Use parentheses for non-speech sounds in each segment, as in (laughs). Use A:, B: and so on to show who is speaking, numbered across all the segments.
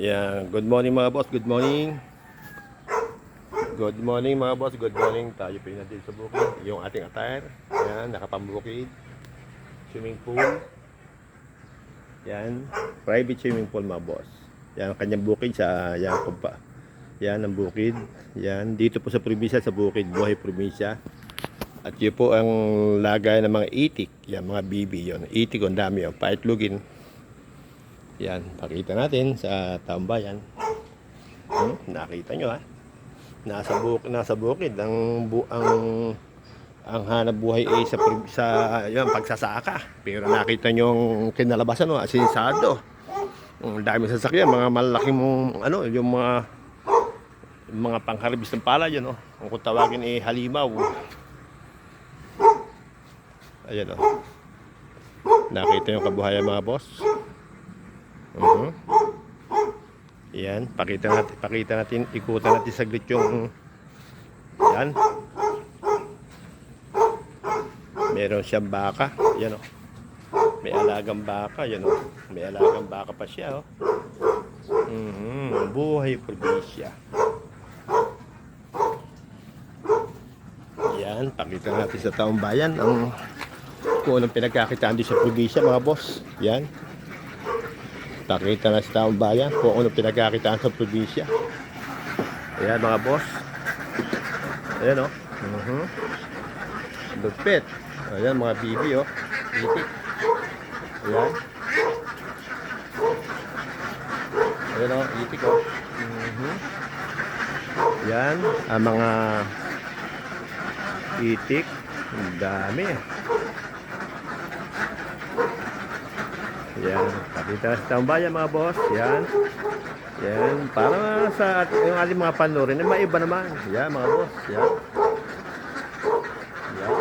A: Yeah, good morning mga boss, good morning. Good morning mga boss, good morning. Tayo pa natin sa bukid. Yung ating attire. Yan, nakapambukid. Swimming pool. Yan, private swimming pool mga boss. Yan, ang kanyang bukid sa yan kumpa. Yan ang bukid. Yan, dito po sa probinsya, sa bukid, buhay probinsya. At yun po ang lagay ng mga itik. Yan, mga bibi yun. Itik, ang dami yun. Paitlugin. Yan, pakita natin sa taong bayan. Hmm, nakita nyo ha. Nasa buk nasa bukid ang bu ang ang hanap buhay ay sa sa yan pagsasaka. Pero nakita nyo ang kinalabasan no, asinsado. Ang dami sasakyan, mga malaking mong ano, yung mga yung mga pangharvest ng palay yun, no. Ang kung tawagin ay halimaw. Ayan oh. Nakita yung kabuhayan mga boss. Mhm. Yan, pakita natin, pakita natin, ikutan natin saglit yung yan. Meron siyang baka, yan oh. May alagang baka, yan oh. May alagang baka pa siya oh. Mhm, buhay probinsya. Yan, pakita natin sa taong bayan ang kung anong pinagkakitaan din sa probinsya mga boss. Yan. Pakita na sa taong bayan kung ano pinagkakitaan sa probinsya. Ayan mga boss. Ayan o. Oh. Mhm. Lupit. Ayan mga bibi o. Oh. Itik. Ayan. Ayan o. Oh. Itik o. Oh. Mhm. Yan. Ang mga itik. Ang dami. Yan. Pakita sa taong bayan mga boss. Yan. Yan. Para sa at- ating mga panurin, ay maiba naman. Yan mga boss. Yan. Yan.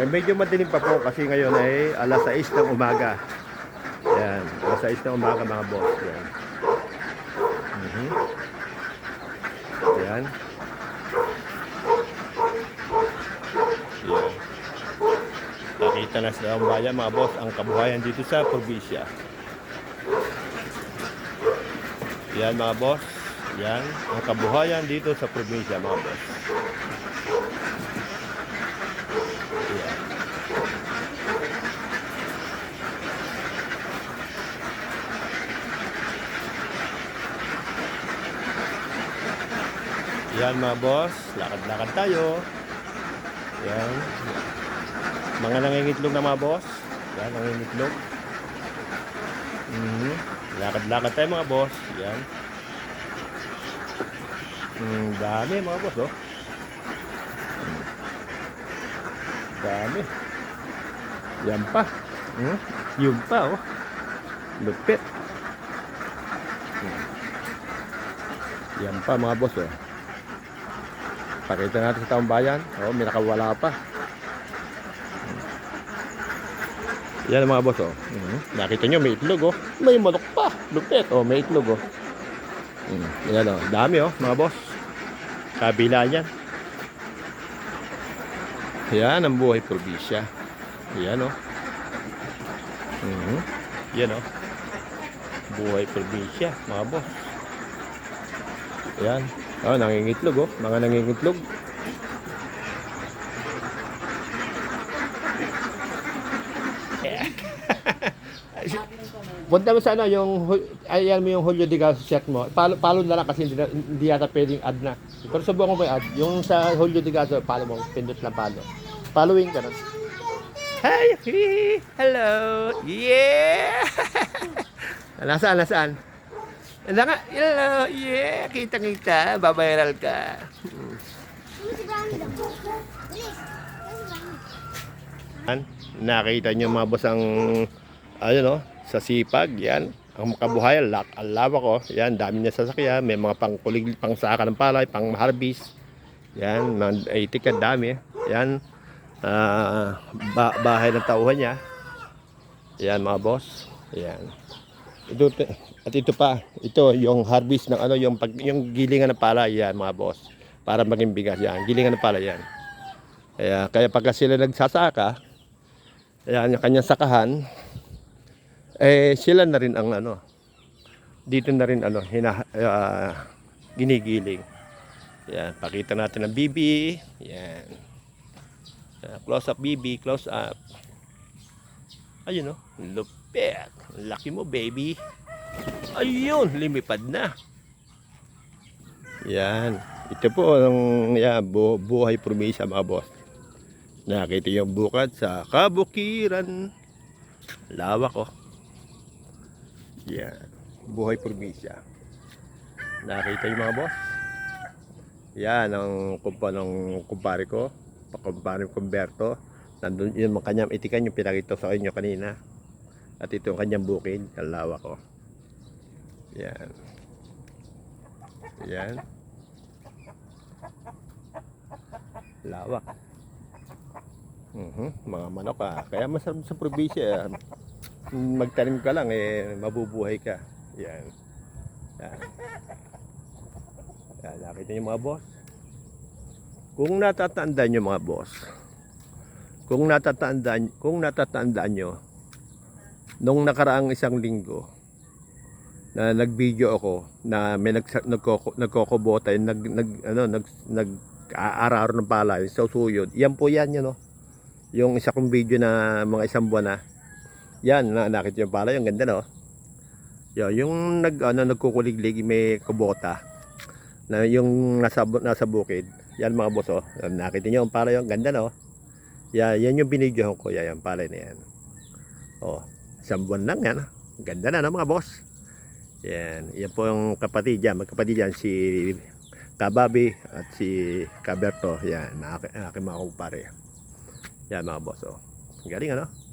A: Eh, medyo madilim pa po kasi ngayon ay alas 6 ng umaga. Yan. Alas 6 ng umaga mga boss. Yan. Mhm. Yan. Yan. Nakita na sa bayan mga ang kabuhayan dito sa probinsya. Yan mga boss. Yan ang kabuhayan dito sa probinsya mga boss. Yan. Yan mga boss, lakad-lakad tayo. Yan. Mga nangingitlog na mga boss. Yan, nangingitlog. Mhm. Lakad-lakad tayo mga boss. Yan. Mm, dami mga boss, oh. Dami. Yan pa. Hmm? Yung pa, oh. Lupit. Hmm. Yan pa mga boss, oh. Pakita natin sa taong bayan. Oh, may nakawala pa. Yan mga boss, oh. Mhm. Nakita nyo, may itlog, oh. May manok pa. Lupit, oh. May itlog, oh. Mm. Yan, oh. Dami, oh, mga boss. Kabila yan. Yan ang buhay probinsya. Yan, oh. Mhm. Yan, oh. Buhay probinsya, mga boss. Yan. Oh, nangingitlog, oh. Mga nangingitlog. Punta mo sa ano, yung, ayan mo yung Julio de Gaso check mo. Follow, follow na lang kasi hindi, hindi yata pwedeng add na. Pero subukan mo may add. Yung sa Julio de Gaso, follow mo, pindot lang follow. Following ka na. Hi! hi, Hello! Yeah! (laughs) nasaan, nasaan? Ano nga? Hello! Yeah! Kita-kita. Babayral ka. Yan. Nakita nyo mga boss ang ayun oh, sa sipag, yan. Ang kabuhayan, lak, ang lawak oh. Yan, dami niya sasakyan. May mga pangkulig, pang saka ng palay, pang harvest. Yan, mga itik dami. Yan, ah, ba- bahay ng tauhan niya. Yan mga boss. Yan. Ito, at ito pa, ito yung harvest ng ano, yung, pag, yung gilingan ng palay, yan mga boss. Para maging bigas, yan. Gilingan ng palay, yan. Kaya, kaya pagka sila nagsasaka, Ayan, yung kanyang sakahan, eh, sila na rin ang ano, dito na rin ano, hina, ah, ginigiling. Yan, pakita natin ang BB. Yan. Ah, close up BB, close up. Ayun oh, lupit. Laki mo baby. Ayun, limipad na. Yan. Ito po ang yan, bu- buhay probinsya mga boss. Nakita yung bukad sa kabukiran. Lawak oh. Yan. Buhay probinsya. Nakita yung mga boss. Yan ang kumpa ng kumpare ko. Pakumpare ko Berto. Nandun yun ang kanyang itikan yung pinakita sa inyo kanina. At ito ang kanyang bukid. Ang lawak ko. Yan. Yan. Lawak. Mhm, mga manok ah. Kaya masarap sa probinsya. ah. Magtanim ka lang eh mabubuhay ka. Yan. Yan. Yan, nakita niyo mga boss. Kung natatandaan niyo mga boss. Kung natatandaan, kung natatandaan niyo nung nakaraang isang linggo na nag-video ako na may nag nagkoko, nagkokobota yung nag, nag ano nag nag aararo ng palay sa suyod. Yan po yan yun no. Yung isa kong video na mga isang buwan na. Yan na nakita yung palay, ang ganda no. Yo, yung nag ano nagkukuliglig may kubota na yung nasa nasa bukid. Yan mga boss oh. Nakita niyo ang palay, ang ganda no. Yan, yan yung binidyohan ko, yan, yung palay na yan. Oh, isang buwan lang yan. Ganda na no mga boss. Yan, yan po yung kapatid yan, magkapatid yan si Kababi at si Kaberto. Yan, aking mga kumpare. Yan mga boss oh. Galing ano?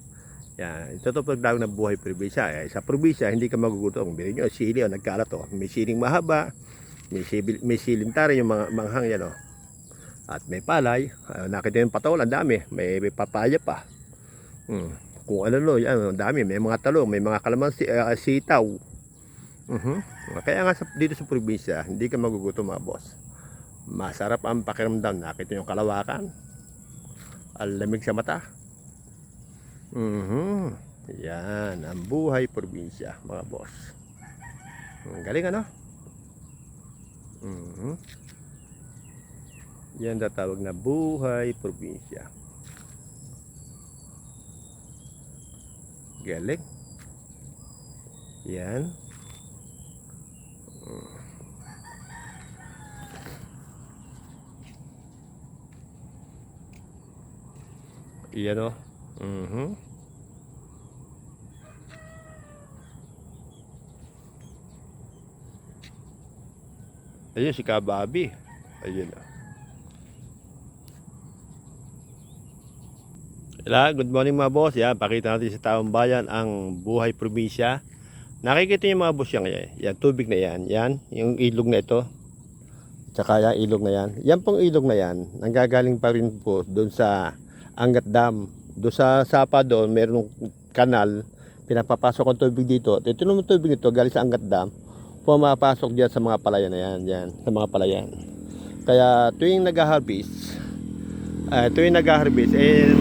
A: Yan, ito to pagdawag ng buhay probinsya. Eh, sa probinsya, hindi ka magugutom. Bilhin nyo, sili oh, nagkalat oh. May siling mahaba, may, sibil, may siling tari yung mga manghang yan oh. At may palay, uh, nakita yung patol, ang dami. May, may papaya pa. Hmm. Kung ano lo, yan, ang dami. May mga talong, may mga kalamansi, uh, sitaw. Mhm. Kaya nga sa, dito sa probinsya, hindi ka magugutom mga boss. Masarap ang pakiramdam. Nakita yung kalawakan. Ang lamig sa mata. Mhm. Yan, ang buhay probinsya, mga boss. Ang galing ano? Mhm. Yan tatawag na buhay probinsya. Galing. Yan. Yan o. Mhm. Ayun si Kababi. Ayun. Hello, good morning mga boss. Yan, pakita natin sa taong bayan ang buhay probinsya. Nakikita niyo mga boss yan, yan. Yan, tubig na yan. Yan, yung ilog na ito. Tsaka yan, ilog na yan. Yan pong ilog na yan, nanggagaling pa rin po doon sa Angat Dam. Doon sa Sapa doon, mayroong kanal. Pinapapasok ang tubig dito. Ito naman tubig ito, galing sa Angat Dam. Pumapasok diyan sa mga palayan na yan. Yan, sa mga palayan. Kaya tuwing nag-harvest, uh, tuwing nag-harvest, eh,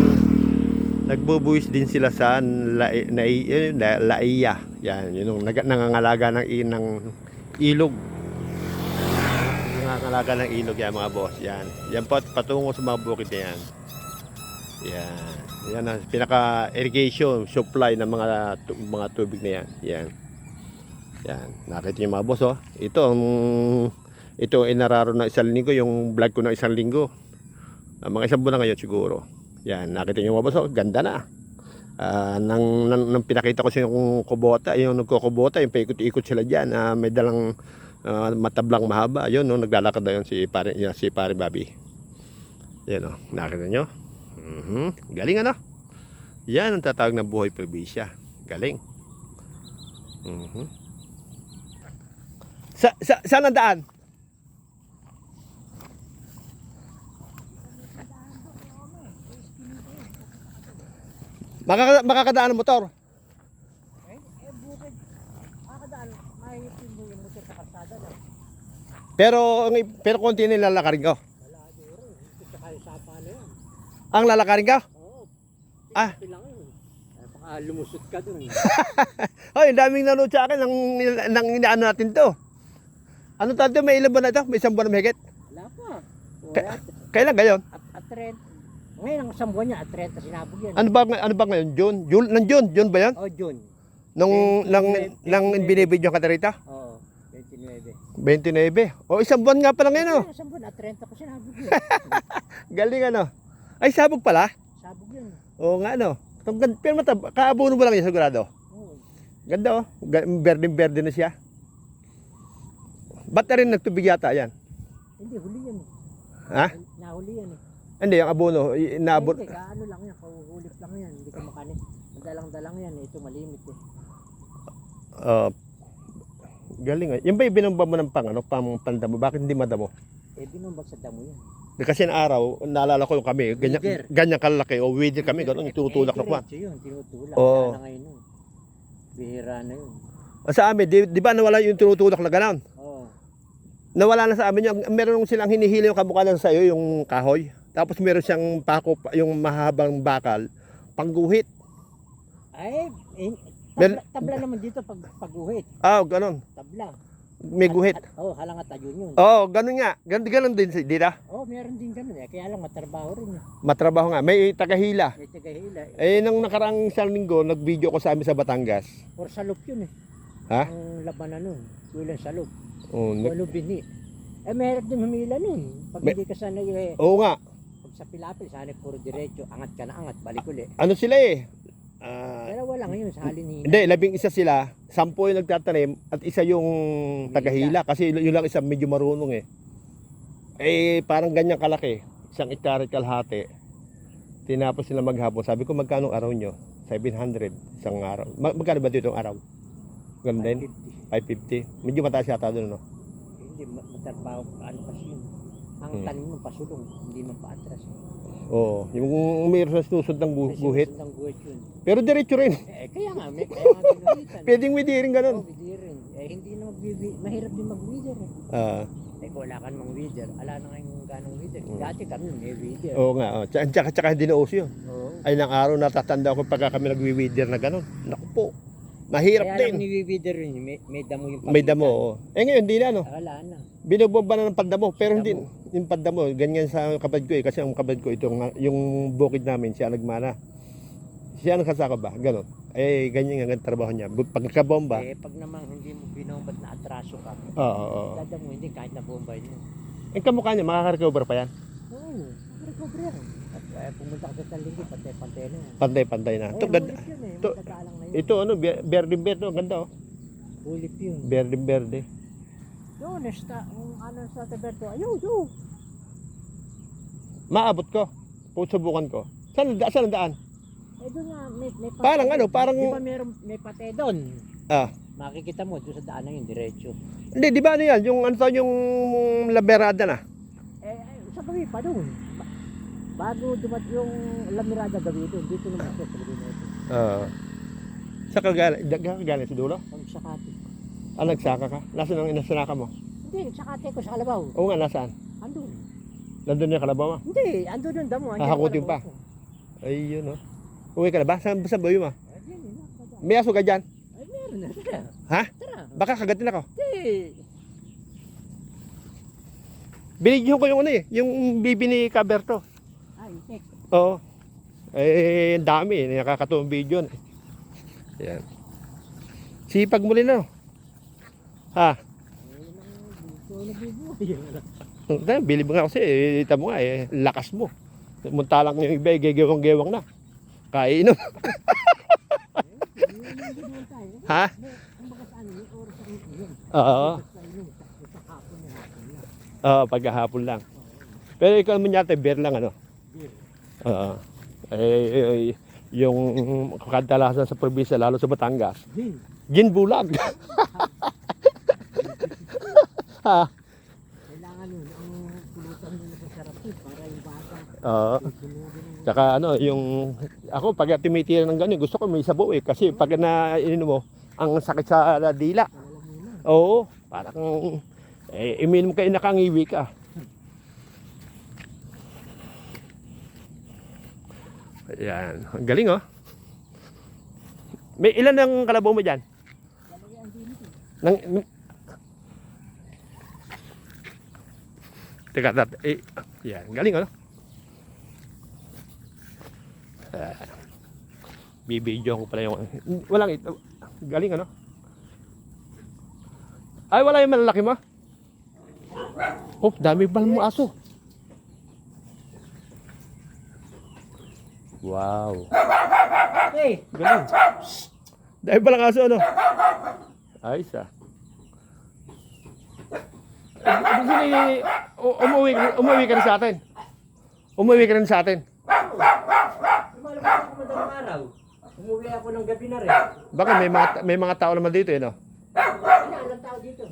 A: nagbubuwis din sila sa la, na, eh, na, laiya. Yan, yun yung nag, nangangalaga ng, ng ilog. Nangangalaga ng ilog yan mga boss. Yan. Yan po patungo sa mga bukid na yan. Yan. Yan ang pinaka irrigation supply ng mga mga tubig na yan. Yan. Yan. Nakita niyo mga boss oh. Ito ang ito ay nararo na isang linggo yung vlog ko ng isang linggo. Ah, mga isang buwan na ngayon siguro. Yan, nakita niyo mga boss, oh, ganda na. Ah, nang, nang, nang pinakita ko sa yung kubota, yung nagkukubota, yung paikot-ikot sila diyan, ah, may dalang ah, matablang mahaba. Ayun, no, naglalakad na yun si pare, yan, si pare Bobby. Yan, oh, nakita niyo? Mhm. Galing ano? Yan ang tatawag na buhay probinsya. Galing. Mhm. Sa, sa, saan ang daan? Makaka, makakadaan ang motor.
B: Eh, eh bukid. Makakadaan, mahihipin mo yung motor sa kalsada na.
A: Pero ang- pero konti na yung lalakarin ko.
B: Wala duro. Ito sa kayo sapa na yan.
A: Ang lalakarin ka?
B: Oo.
A: Ah.
B: Pipi lang yun. Eh, baka Baka lumusot ka dun. (laughs)
A: Ay, ang daming nanood sa akin ng, ng inaano natin to. Ano tayo, may ilan ba na ito? May isang buwan na mahigit?
B: Wala pa.
A: Ka-
B: Wala.
A: Kailan gayon?
B: At, at 30. Ngayon ang isang buwan niya, at 30 sinabog yan.
A: Ano ba, ano ba ngayon? June? June? Nang June? June ba yan?
B: Oh, June.
A: Nung, nang, nang binibidyo ka na rito?
B: Oo, 29.
A: 29. O, isang buwan nga pa lang yan, oh.
B: Ang isang buwan, at 30 ko sinabog yun. (laughs)
A: Galing, ano. Ay, sabog pala.
B: Sabog yun.
A: Oo nga, ano. Itong gan- Pero kaabuno mo lang yan, sigurado.
B: Oo.
A: Ganda, oh. Ga- Berdeng-berde na siya. Ba't na rin nagtubig yata yan?
B: Hindi, huli yan. eh.
A: Ha?
B: Nahuli yan eh.
A: Hindi, yung abono, i- naabot.
B: Hindi, kaano lang yan, kahuhulip lang yan. Hindi ka makanin. Madalang-dalang yan, eh. ito malimit eh.
A: Uh, galing, ah. Yan ba yung binomba mo ng pang, ano, pang pandamo? Bakit hindi madamo?
B: Eh, binumbag sa damo yan.
A: Kasi na araw, naalala ko yung kami, ganyan,
B: Weeder.
A: ganyan kalaki, o weeder kami, gano'n, yung tutulak na kwan.
B: Diretso yun, tinutulak.
A: Oo.
B: Wala na ngayon. Bihira na yun.
A: Sa amin, di, di ba nawala yung tinutulak na gano'n?
B: Oo.
A: Nawala na sa amin yung, meron silang hinihili yung kamukha lang sa'yo, yung kahoy. Tapos meron siyang pako, yung mahabang bakal, pangguhit.
B: Ay, eh,
A: Mer-
B: tabla, tabla naman dito pag paguhit.
A: Ah, gano'n.
B: Tabla.
A: May guhit.
B: At, oh, halang at ayun yun.
A: Oo, oh, gano'n nga. Gano'n, gano'n din, si- di na?
B: Oh, meron din ganun eh. Kaya lang matrabaho rin eh.
A: Matrabaho nga. May tagahila.
B: May tagahila. Eh.
A: Eh, nung nakaraang isang linggo, nag-video ko sa amin sa Batangas.
B: Or salop yun eh.
A: Ha?
B: Ang labanan nun. Kulang salop.
A: Oh, nag-
B: Walo bini. Eh, meron din humila nun. Pag hindi ka sanay eh.
A: Oo nga.
B: Pag sa pilapil, sana puro diretso. Angat ka na angat. Balik uli.
A: Ano sila eh? Ah,
B: Dalawa lang ngayon sa halin
A: hindi, labing isa sila. Sampo yung nagtatanim at isa yung tagahila. Kasi yun lang isa medyo marunong eh. Eh, parang ganyan kalaki. Isang hektare kalahati. Tinapos sila maghapon. Sabi ko, magkano araw nyo? 700 isang araw. Mag- magkano ba dito ang araw? Ganun din?
B: 550.
A: 550. Medyo mataas yata doon, no?
B: Hindi, ma- matrabaho. Ano pa yun? Ang
A: Hmm.
B: tanim mo pasulong. Hindi man paatras.
A: Oo. Yung mayroon sa susod ng gu- guhit.
B: Ng guhit yun.
A: Pero diretso rin. (laughs)
B: Eh, kaya nga, may kaya nga ginuhitan.
A: Pwedeng widirin ganun.
B: Oo, hindi rin. Eh, hindi na magbibi. Mahirap din mag-weeder eh.
A: Ah,
B: Eh, kung wala ka namang weeder, ala na ngayong ganong weeder.
A: Hmm.
B: Dati kami may weeder.
A: oo nga. Oh. Tsaka, tsaka, tsaka hindi na uso yun.
B: Oo.
A: Ay, nang araw natatanda ko pagka kami nagwi-weeder na ganun. Naku po. Mahirap
B: Kaya
A: din.
B: ni-weeder rin, may, may damo yung
A: May damo. oo. Eh ngayon, hindi na, no?
B: Wala na.
A: Binubomba na ng pandamo. Pero hindi,
B: Damo.
A: yung pandamo, ganyan sa kapatid ko eh. Kasi ang kapatid ko, itong, yung bukid namin, siya nagmana. Siya nagkasaka ba? Ganon. Eh, ganyan ang trabaho niya. Pagkabomba,
B: Eh, pag naman hindi mo binombat na atraso ka,
A: oo, oo, oo.
B: dada mo hindi kahit na bombay mo.
A: Eh, kamukha niya, makaka-recover pa yan.
B: Oo, recover yan. Eh, pumunta ka sa Talinggi, pantay-pantay na yan.
A: Pantay-pantay na.
B: Eh,
A: Ito, ganda.
B: eh,
A: ito-. Ito, ano, berde-berde. Ang ganda, oh.
B: Hulip yun.
A: Berde-berde.
B: Yun, nesta, ang ano sa Taberto, ayaw, ayaw.
A: Maabot ko. Subukan ko. Saan, saan ang daan?
B: Eh doon nga, may, may pate.
A: Parang ano, parang-
B: Di ba meron, may pate doon?
A: Ah.
B: Makikita mo, doon sa daan na yun, diretso.
A: Hindi, di ba ano yan? Yung ano yung laberada na.
B: Eh, eh sa gawi pa doon. Ba- bago dumat yung Lamirada gawi doon, dito naman siya sa ito.
A: Ah. sa kagaling, kagaling sa dulo?
B: Pag sakati.
A: Ah, nagsaka ka? Nasaan ang inasanaka mo?
B: Hindi, sakati ko sa Kalabaw.
A: Oo nga, nasaan?
B: Andun.
A: Nandun yung kalabaw mo?
B: Hindi, andun yung damo.
A: Hahakutin pa. Ay, yun oh. Uwi ka na ba? Saan sa bayo mo?
B: Eh, yan, yun tara.
A: May aso ka dyan?
B: Ay, meron na. Tara.
A: Ha?
B: Tara.
A: Baka kagatin ako.
B: Hindi.
A: Binigyan ko yung ano eh, yung bibi ni Caberto.
B: Ay.
A: Oo. Eh, ang dami eh. Nakakatuwang video eh. Yan. Sipag mo rin. Ha?
B: Nabubuhay. Yan lang.
A: Dahil, bilib nga kasi, eh, ita mo nga eh, lakas mo. Munta lang yung iba, eh, gegewang-gewang na. Kainom. (laughs) Ha? Oo. Oo, pagkahapon lang. Pero ikaw naman yata, beer lang ano. Oo. Eh, eh, yung kadalasan sa probinsya, lalo sa Batangas,
B: Gin.
A: gin bulag. ha? (laughs)
B: Kailangan nun, ang pulutan mo sa sarap yun para yung bata.
A: Oo. Tsaka ano, yung ako pag tumitira ng ganyan, gusto ko may sabaw eh kasi pag na ininom mo, ang sakit sa dila. Oo, parang eh iminom ka nakangiwi ka. Ayan, ang galing oh. May ilan ang kalabaw mo dyan? Nang, Teka, tat, eh, yan, galing ano? Ah, bibidyo ko pala yung, walang ito, galing ano? Ay, wala yung malalaki mo? Oh, dami pala mo aso. Wow.
B: Hey,
A: Galing. Dahil palang aso, ano? Ayos ah. Sabihin, u- umuwi, umuwi ka na sa atin. Umuwi ka na sa atin.
B: lumalabas ako madaling araw. Umuwi ako ng gabi na rin.
A: Baka may mga, may mga tao naman dito, eh, no?
B: Wala, ilang tao dito.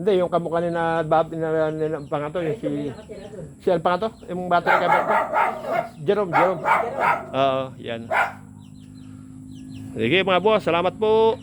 A: Hindi, yung kamukha ni na Bob, na, na, na, pangato, yung si, si Al pangato, yung bata ni Kabit ko. Jerome, Jerome. Oo, yan. Sige mga boss, salamat po.